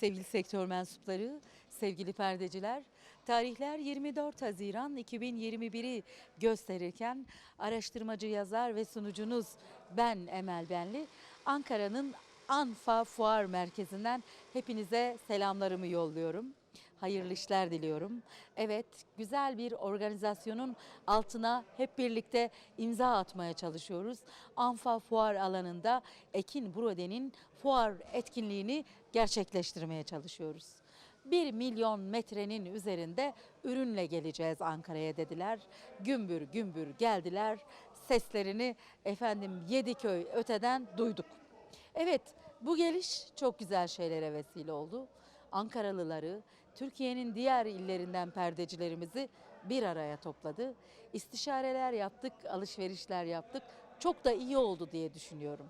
Sevgili sektör mensupları, sevgili perdeciler, tarihler 24 Haziran 2021'i gösterirken araştırmacı yazar ve sunucunuz ben Emel Benli, Ankara'nın Anfa Fuar Merkezi'nden hepinize selamlarımı yolluyorum. Hayırlı işler diliyorum. Evet, güzel bir organizasyonun altına hep birlikte imza atmaya çalışıyoruz. Anfa Fuar alanında Ekin Brode'nin fuar etkinliğini gerçekleştirmeye çalışıyoruz. 1 milyon metrenin üzerinde ürünle geleceğiz Ankara'ya dediler. Gümbür gümbür geldiler. Seslerini efendim Yediköy öteden duyduk. Evet bu geliş çok güzel şeylere vesile oldu. Ankaralıları, Türkiye'nin diğer illerinden perdecilerimizi bir araya topladı. İstişareler yaptık, alışverişler yaptık. Çok da iyi oldu diye düşünüyorum.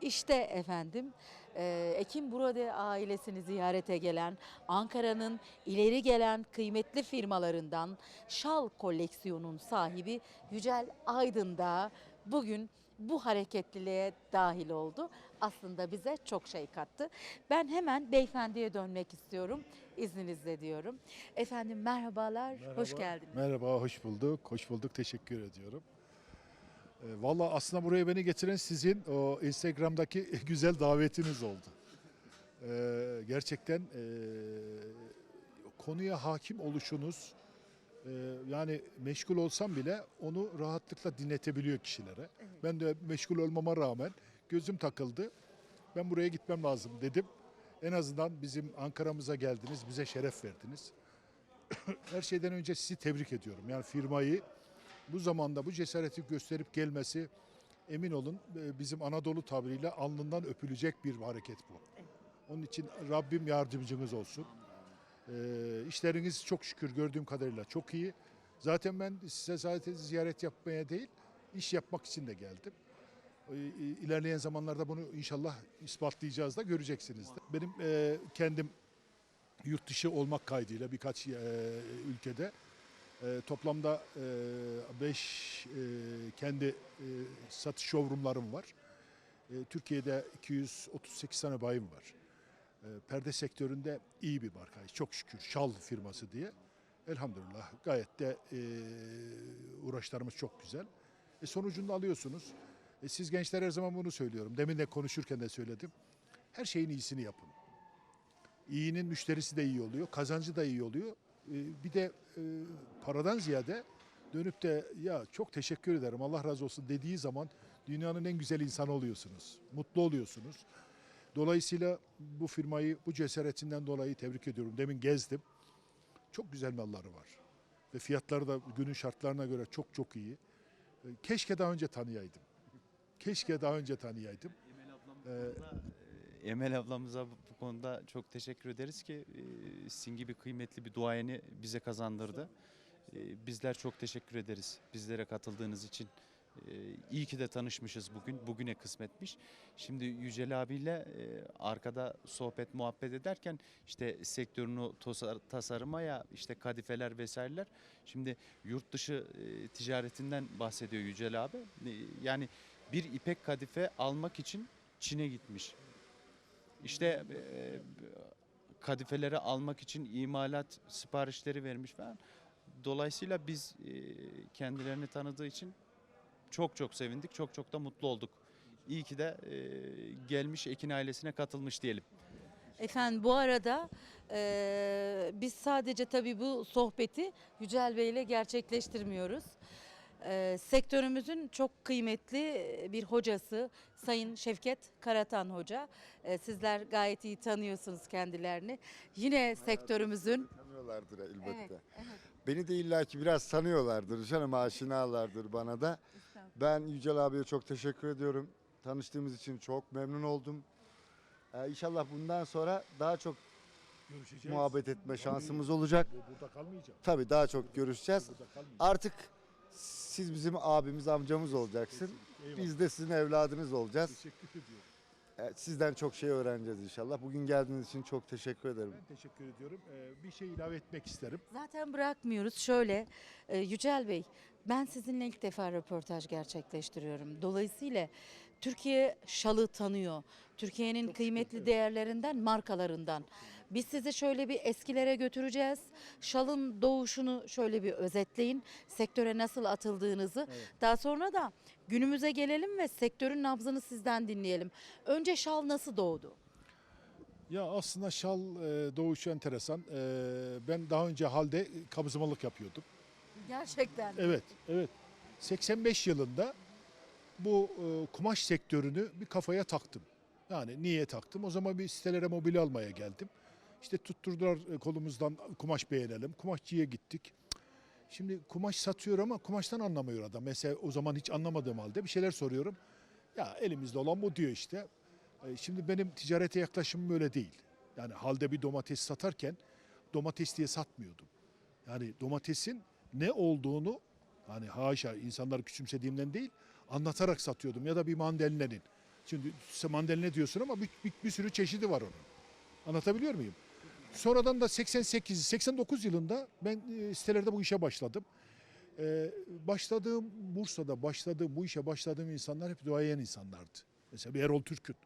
İşte efendim e, Ekim Brode ailesini ziyarete gelen Ankara'nın ileri gelen kıymetli firmalarından şal koleksiyonun sahibi Yücel Aydın da bugün bu hareketliliğe dahil oldu. Aslında bize çok şey kattı. Ben hemen beyefendiye dönmek istiyorum. İzninizle diyorum. Efendim merhabalar, hoş Merhaba. geldiniz. Merhaba, hoş bulduk. Hoş bulduk, teşekkür ediyorum. E, Valla aslında buraya beni getiren sizin o Instagram'daki güzel davetiniz oldu. E, gerçekten e, konuya hakim oluşunuz, e, yani meşgul olsam bile onu rahatlıkla dinletebiliyor kişilere. Ben de meşgul olmama rağmen gözüm takıldı. Ben buraya gitmem lazım dedim. En azından bizim Ankara'mıza geldiniz, bize şeref verdiniz. her şeyden önce sizi tebrik ediyorum. Yani firmayı bu zamanda bu cesareti gösterip gelmesi emin olun e, bizim Anadolu tabiriyle alnından öpülecek bir hareket bu. Onun için Rabbim yardımcınız olsun. Ee, işleriniz çok şükür gördüğüm kadarıyla çok iyi. Zaten ben size sadece ziyaret yapmaya değil, iş yapmak için de geldim. Ee, İlerleyen zamanlarda bunu inşallah ispatlayacağız da göreceksiniz de. Benim e, kendim yurt dışı olmak kaydıyla birkaç e, ülkede e, toplamda 5 kendi satış showroomlarım var. Türkiye'de 238 tane bayim var. Perde sektöründe iyi bir markayız. Çok şükür Şal firması diye. Elhamdülillah gayet de uğraşlarımız çok güzel. E, sonucunu alıyorsunuz. E, siz gençler her zaman bunu söylüyorum. Demin de konuşurken de söyledim. Her şeyin iyisini yapın. İyinin müşterisi de iyi oluyor, kazancı da iyi oluyor. E, bir de e, paradan ziyade dönüp de ya çok teşekkür ederim Allah razı olsun dediği zaman dünyanın en güzel insanı oluyorsunuz. Mutlu oluyorsunuz. Dolayısıyla bu firmayı bu cesaretinden dolayı tebrik ediyorum. Demin gezdim. Çok güzel malları var. Ve fiyatları da günün şartlarına göre çok çok iyi. Keşke daha önce tanıyaydım. Keşke daha önce tanıyaydım. Emel ablamıza bu bu konuda çok teşekkür ederiz ki e, sizin gibi kıymetli bir duayeni bize kazandırdı. E, Bizler çok teşekkür ederiz bizlere katıldığınız için. E, İyi ki de tanışmışız bugün. Bugüne kısmetmiş. Şimdi Yücel abiyle e, arkada sohbet muhabbet ederken işte sektörün o tosar- tasarımaya işte kadifeler vesaireler. Şimdi yurt dışı e, ticaretinden bahsediyor Yücel abi. E, Yani bir ipek kadife almak için Çin'e gitmiş. İşte e, kadifeleri almak için imalat siparişleri vermiş falan. Dolayısıyla biz e, kendilerini tanıdığı için çok çok sevindik, çok çok da mutlu olduk. İyi ki de e, gelmiş Ekin ailesine katılmış diyelim. Efendim bu arada e, biz sadece tabii bu sohbeti Yücel Bey ile gerçekleştirmiyoruz. E, sektörümüzün çok kıymetli bir hocası Sayın Şevket Karatan Hoca. E, sizler gayet iyi tanıyorsunuz kendilerini. Yine sektörümüzün Tanıyorlardır elbette. Evet, Beni de illaki biraz tanıyorlardır. Canım aşinalardır bana da. Ben Yücel abiye çok teşekkür ediyorum. Tanıştığımız için çok memnun oldum. Ee, inşallah bundan sonra daha çok Görüşeceğiz. muhabbet etme şansımız olacak. Burada kalmayacağım. Tabii daha çok görüşeceğiz. Artık siz bizim abimiz, amcamız olacaksın. Eyvallah. Biz de sizin evladınız olacağız. Teşekkür ediyorum. Sizden çok şey öğreneceğiz inşallah. Bugün geldiğiniz için çok teşekkür ederim. Ben teşekkür ediyorum. Ee, bir şey ilave etmek isterim. Zaten bırakmıyoruz. Şöyle e, Yücel Bey ben sizinle ilk defa röportaj gerçekleştiriyorum. Dolayısıyla Türkiye şalı tanıyor. Türkiye'nin kıymetli değerlerinden, markalarından. Biz sizi şöyle bir eskilere götüreceğiz. Şalın doğuşunu şöyle bir özetleyin. Sektöre nasıl atıldığınızı. Daha sonra da günümüze gelelim ve sektörün nabzını sizden dinleyelim. Önce şal nasıl doğdu? Ya aslında şal e, doğuşu enteresan. E, ben daha önce halde kabızmalık yapıyordum. Gerçekten. Evet, evet. 85 yılında bu e, kumaş sektörünü bir kafaya taktım. Yani niye taktım? O zaman bir sitelere mobilya almaya geldim. İşte tutturdular e, kolumuzdan kumaş beğenelim. Kumaşçıya gittik. Şimdi kumaş satıyor ama kumaştan anlamıyor adam. Mesela o zaman hiç anlamadığım halde bir şeyler soruyorum. Ya elimizde olan bu diyor işte. E, Şimdi benim ticarete yaklaşımım öyle değil. Yani halde bir domates satarken domates diye satmıyordum. Yani domatesin ne olduğunu hani haşa insanları küçümsediğimden değil anlatarak satıyordum ya da bir mandalinenin. Şimdi mandalina diyorsun ama bir, bir, bir sürü çeşidi var onun. Anlatabiliyor muyum? Sonradan da 88 89 yılında ben e, sitelerde bu işe başladım. Ee, başladığım Bursa'da başladığım bu işe başladığım insanlar hep duayen insanlardı. Mesela bir Erol Türk'ün.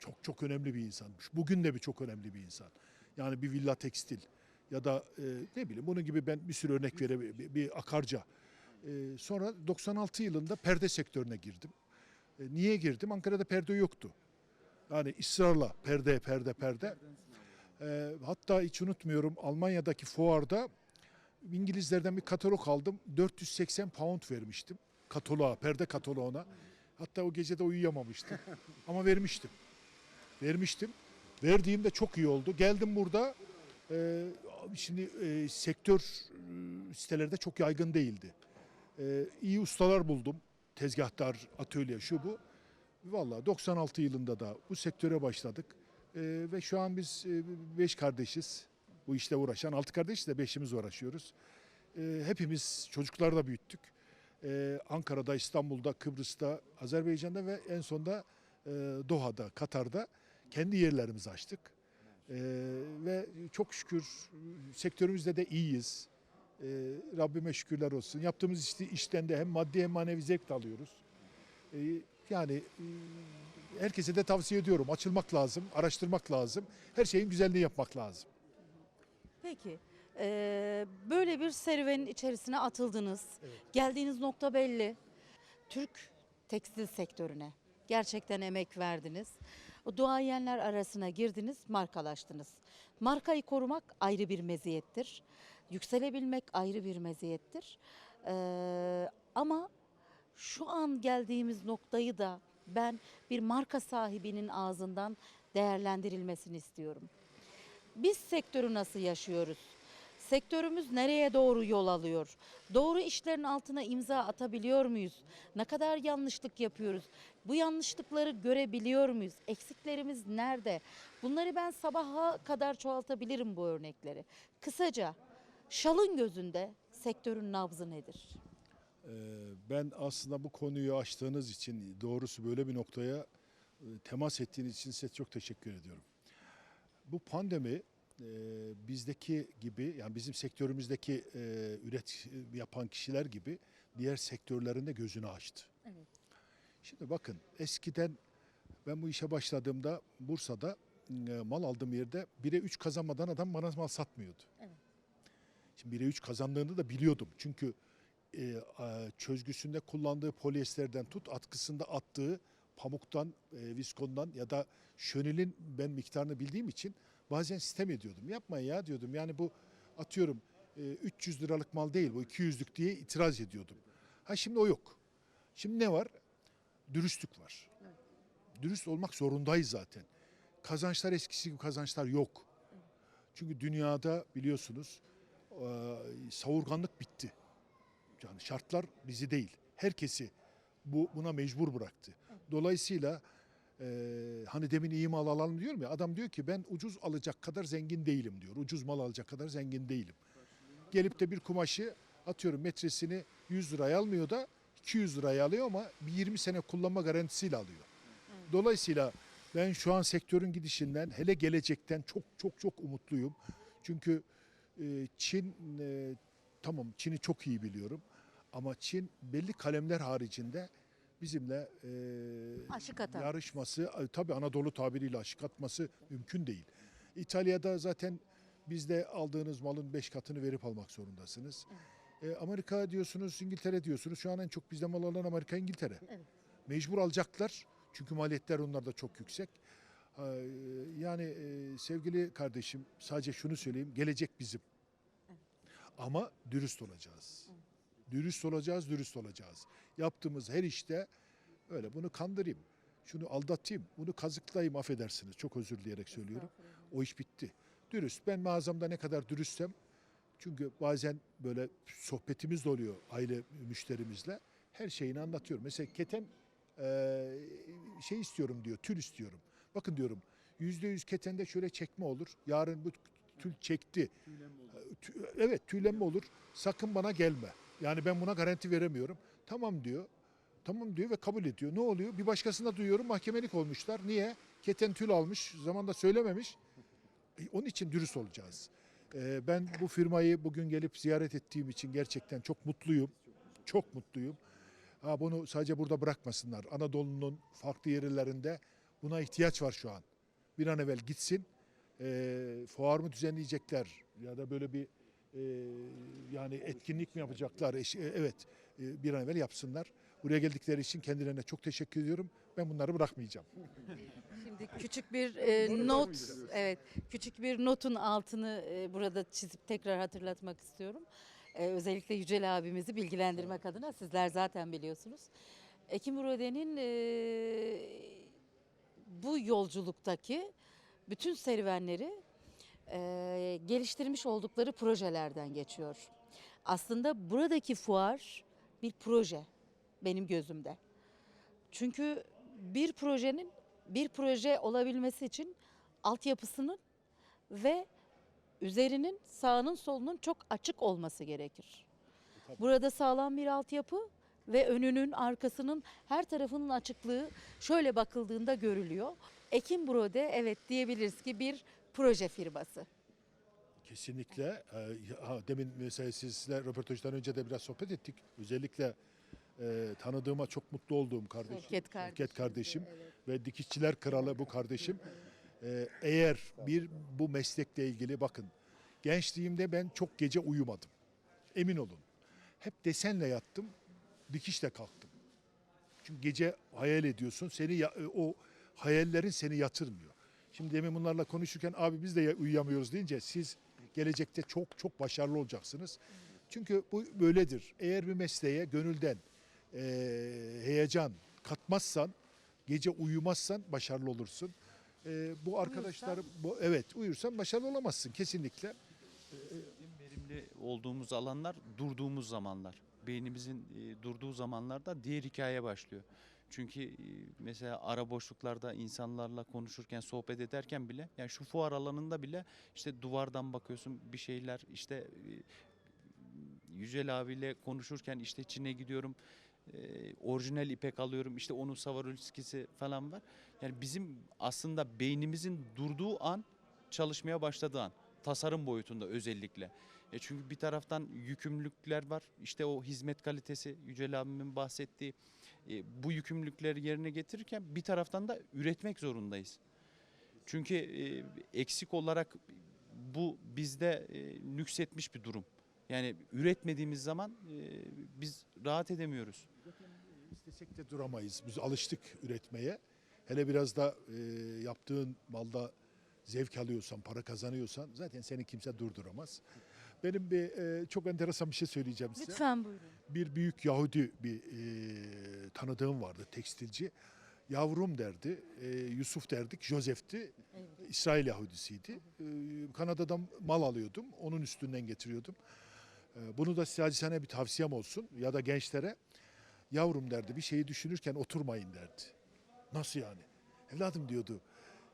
Çok çok önemli bir insanmış. Bugün de bir çok önemli bir insan. Yani bir villa tekstil ya da e, ne bileyim bunun gibi ben bir sürü örnek verebilirim. Bir, bir akarca. E, sonra 96 yılında perde sektörüne girdim. E, niye girdim? Ankara'da perde yoktu. Yani ısrarla perde, perde, perde. E, hatta hiç unutmuyorum Almanya'daki fuarda İngilizlerden bir katalog aldım. 480 pound vermiştim. Kataloğa, perde kataloğuna. Hatta o gece de uyuyamamıştım. Ama vermiştim. Vermiştim. Verdiğimde çok iyi oldu. Geldim burada. e, şimdi e, sektör e, sitelerde çok yaygın değildi. E, iyi ustalar buldum. Tezgahtar, atölye, şu bu. Vallahi 96 yılında da bu sektöre başladık. E, ve şu an biz e, beş kardeşiz. Bu işte uğraşan. Altı kardeş de beşimiz uğraşıyoruz. E, hepimiz çocuklar da büyüttük. E, Ankara'da, İstanbul'da, Kıbrıs'ta, Azerbaycan'da ve en sonda e, Doha'da, Katar'da kendi yerlerimizi açtık. Ve çok şükür sektörümüzde de iyiyiz. E, Rabbime şükürler olsun. Yaptığımız işte, işten de hem maddi hem manevi zevk alıyoruz. Yani herkese de tavsiye ediyorum. Açılmak lazım, araştırmak lazım. Her şeyin güzelliğini yapmak lazım. Peki. eee, böyle bir serüvenin içerisine atıldınız. Evet. Geldiğiniz nokta belli. Türk tekstil sektörüne gerçekten emek verdiniz. O duayenler arasına girdiniz, markalaştınız. Markayı korumak ayrı bir meziyettir. Yükselebilmek ayrı bir meziyettir. Eee, ama şu an geldiğimiz noktayı da ben bir marka sahibinin ağzından değerlendirilmesini istiyorum. Biz sektörü nasıl yaşıyoruz? Sektörümüz nereye doğru yol alıyor? Doğru işlerin altına imza atabiliyor muyuz? Ne kadar yanlışlık yapıyoruz? Bu yanlışlıkları görebiliyor muyuz? Eksiklerimiz nerede? Bunları ben sabaha kadar çoğaltabilirim bu örnekleri. Kısaca şalın gözünde sektörün nabzı nedir? Ee, Ben aslında bu konuyu açtığınız için doğrusu böyle bir noktaya e, temas ettiğiniz için size çok teşekkür ediyorum. Bu pandemi e, bizdeki gibi yani bizim sektörümüzdeki e, üret yapan kişiler gibi diğer sektörlerinde gözünü açtı. Evet. Şimdi bakın eskiden ben bu işe başladığımda Bursa'da mal aldığım yerde 1'e 3 kazanmadan adam bana mal satmıyordu. Evet. Şimdi 1'e 3 kazandığını da biliyordum. Çünkü e, çözgüsünde kullandığı polyesterden tut atkısında attığı pamuktan, e, viskondan ya da şönilin ben miktarını bildiğim için bazen sistem ediyordum. Yapmayın ya diyordum. Yani bu atıyorum e, 300 liralık mal değil bu 200'lük diye itiraz ediyordum. Ha şimdi o yok. Şimdi ne var? Dürüstlük var. Dürüst olmak zorundayız zaten. Kazançlar eskisi gibi kazançlar yok. Çünkü dünyada biliyorsunuz savurganlık bitti. Yani şartlar bizi değil, herkesi bu buna mecbur bıraktı. Dolayısıyla e, hani demin iyi mal alalım diyorum ya adam diyor ki ben ucuz alacak kadar zengin değilim diyor. Ucuz mal alacak kadar zengin değilim. Gelip de bir kumaşı atıyorum metresini 100 liraya almıyor da 200 liraya alıyor ama bir 20 sene kullanma garantisiyle alıyor. Dolayısıyla ben şu an sektörün gidişinden hele gelecekten çok çok çok umutluyum. Çünkü Çin tamam Çin'i çok iyi biliyorum ama Çin belli kalemler haricinde bizimle e, Aşık atan. yarışması tabii Anadolu tabiriyle aşık atması mümkün değil. İtalya'da zaten bizde aldığınız malın 5 katını verip almak zorundasınız. E, Amerika diyorsunuz, İngiltere diyorsunuz. Şu an en çok bizde mal alan Amerika, İngiltere. Evet. Mecbur alacaklar. Çünkü maliyetler onlarda çok yüksek. E, Yani e, sevgili kardeşim sadece şunu söyleyeyim. Gelecek bizim. Ama dürüst olacağız. Dürüst olacağız, dürüst olacağız. Yaptığımız her işte öyle bunu kandırayım, şunu aldatayım, bunu kazıklayayım affedersiniz. Çok özür dileyerek söylüyorum. O iş bitti. Dürüst. Ben mağazamda ne kadar dürüstsem çünkü bazen böyle sohbetimiz de oluyor aile müşterimizle. Her şeyini anlatıyorum. Mesela keten şey istiyorum diyor, tül istiyorum. Bakın diyorum yüzde yüz ketende şöyle çekme olur. Yarın bu tül çekti. Tü- Evet tüylenme olur. Sakın bana gelme. Yani ben buna garanti veremiyorum. Tamam diyor. Tamam diyor ve kabul ediyor. Ne oluyor? Bir başkasında duyuyorum mahkemelik olmuşlar. Niye? Keten tül almış. Zamanda söylememiş. E, Onun için dürüst olacağız. Ee, ben bu firmayı bugün gelip ziyaret ettiğim için gerçekten çok mutluyum. Çok mutluyum. Ha, bunu sadece burada bırakmasınlar. Anadolu'nun farklı yerlerinde buna ihtiyaç var şu an. Bir an evvel gitsin. Ee, fuar mı düzenleyecekler ya da böyle bir e, yani etkinlik mi yapacaklar? Eş- e, Evet, e, bir an evvel yapsınlar. Buraya geldikleri için kendilerine çok teşekkür ediyorum. Ben bunları bırakmayacağım. Şimdi küçük bir e, not, evet, küçük bir notun altını e, burada çizip tekrar hatırlatmak istiyorum. E, özellikle Yücel abimizi bilgilendirmek adına sizler zaten biliyorsunuz. Ekim Rode'nin e, bu yolculuktaki bütün serüvenleri e, geliştirmiş oldukları projelerden geçiyor. Aslında buradaki fuar bir proje benim gözümde. Çünkü bir projenin bir proje olabilmesi için altyapısının ve üzerinin sağının solunun çok açık olması gerekir. Burada sağlam bir altyapı ve önünün arkasının her tarafının açıklığı şöyle bakıldığında görülüyor. Ekim Brode evet diyebiliriz ki bir proje firması. Kesinlikle. Ee, demin mesela sizle röportajdan önce de biraz sohbet ettik. Özellikle e, tanıdığıma çok mutlu olduğum kardeşim. Şevket kardeşim. Şevket kardeşim ve dikişçiler kralı bu kardeşim. Ee, eğer bir bu meslekle ilgili bakın gençliğimde ben çok gece uyumadım. Emin olun. Hep desenle yattım, dikişle kalktım. Çünkü gece hayal ediyorsun, seni ya- e, o hayallerin seni yatırmıyor. Şimdi demin bunlarla konuşurken abi biz de ya- uyuyamıyoruz deyince siz gelecekte çok çok başarılı olacaksınız. Çünkü bu böyledir. Eğer bir mesleğe gönülden eee, heyecan katmazsan, gece uyumazsan başarılı olursun. Eee, bu arkadaşlar bu evet uyursan başarılı olamazsın kesinlikle. En verimli olduğumuz alanlar durduğumuz zamanlar. Beynimizin e, durduğu zamanlarda diğer hikaye başlıyor. Çünkü e, mesela ara boşluklarda insanlarla konuşurken, sohbet ederken bile yani şu fuar alanında bile işte duvardan bakıyorsun bir şeyler işte e, Yücel abiyle konuşurken işte Çin'e gidiyorum. e, orijinal ipek alıyorum. işte onun Swarovski'si falan var. Yani bizim aslında beynimizin durduğu an çalışmaya başladığı an tasarım boyutunda özellikle. E çünkü bir taraftan yükümlülükler var. İşte o hizmet kalitesi Yücel abimin bahsettiği e, bu yükümlülükleri yerine getirirken bir taraftan da üretmek zorundayız. Çünkü e, eksik olarak bu bizde e, nüksetmiş bir durum. Yani üretmediğimiz zaman e, biz rahat edemiyoruz. İstesek de duramayız. Biz alıştık üretmeye. Hele biraz da e, yaptığın malda zevk alıyorsan, para kazanıyorsan zaten seni kimse durduramaz. Benim bir e, çok enteresan bir şey söyleyeceğim size. Lütfen buyurun. Bir büyük Yahudi bir e, tanıdığım vardı tekstilci. Yavrum derdi, e, Yusuf derdik, Josef'ti. İsrail Yahudisiydi. E, Kanada'dan mal alıyordum, onun üstünden getiriyordum. E, bunu da size bir tavsiyem olsun ya da gençlere. Yavrum derdi bir şeyi düşünürken oturmayın derdi. Nasıl yani? Evladım diyordu.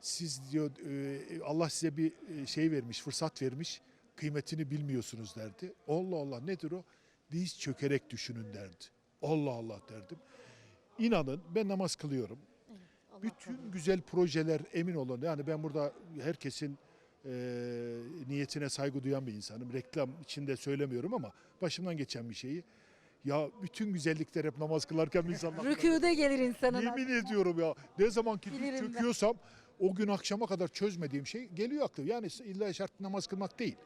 Siz diyor e, Allah size bir e, şey vermiş, fırsat vermiş. Kıymetini bilmiyorsunuz derdi. Allah Allah nedir o? Diz çökerek düşünün derdi. Allah Allah derdim. İnanın ben namaz kılıyorum. Bütün güzel projeler emin olun. Yani ben burada herkesin e, niyetine saygı duyan bir insanım. Reklam içinde söylemiyorum ama başımdan geçen bir şeyi. Ya bütün güzellikler hep namaz kılarken insanlar. Rükûde gelir insanın Yemin aklına. ediyorum ya. Ne zaman ki çöküyorsam o gün akşama kadar çözmediğim şey geliyor aklıma. Yani illa şart namaz kılmak değil.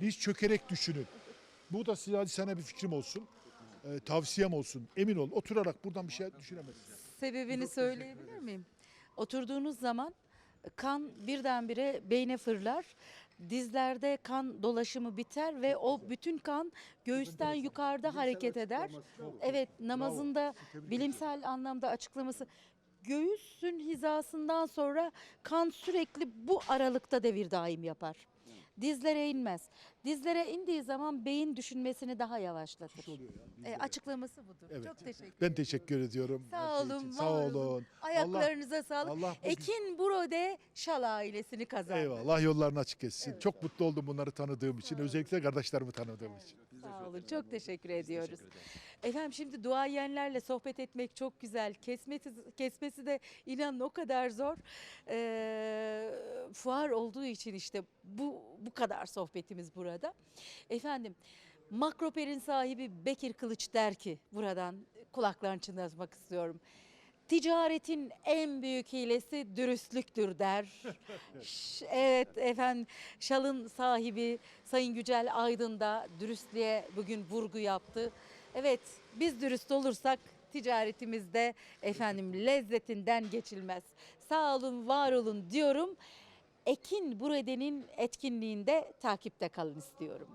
Biz çökerek düşünün. Bu da size sana bir fikrim olsun. Ee, tavsiyem olsun. Emin ol. Oturarak buradan bir şey düşünemezsin. Sebebini söyleyebilir miyim? Oturduğunuz zaman kan birdenbire beyne fırlar. Dizlerde kan dolaşımı biter ve o bütün kan göğüsten yukarıda hareket eder. Evet namazında bilimsel anlamda açıklaması göğüsün hizasından sonra kan sürekli bu aralıkta devir daim yapar. Dizlere inmez. Dizlere indiği zaman beyin düşünmesini daha yavaşlatır. E, açıklaması budur. Evet. Çok teşekkür Ben teşekkür ediyorum. Sağ her şey olun, için. Sağ olun. olun. Ayaklarınıza sağlık. Allah bu- Ekin Brode Şal ailesini kazandı. Eyvallah. Allah yollarını açık etsin. Çok mutlu oldum bunları tanıdığım için. Özellikle kardeşlerimi tanıdığım için. Sağ olun. Çok teşekkür ediyoruz. Efendim şimdi duayenlerle sohbet etmek çok güzel. Kesmesi, kesmesi de inanın o kadar zor. Ee, fuar olduğu için işte bu bu kadar sohbetimiz burada. Efendim Makroper'in sahibi Bekir Kılıç der ki buradan kulaklarını çınlatmak istiyorum. Ticaretin en büyük hilesi dürüstlüktür der. Evet efendim Şal'ın sahibi Sayın Yücel Aydın da dürüstlüğe bugün vurgu yaptı. Evet biz dürüst olursak ticaretimizde efendim lezzetinden geçilmez. Sağ olun var olun diyorum. Ekin Burade'nin etkinliğinde takipte kalın istiyorum.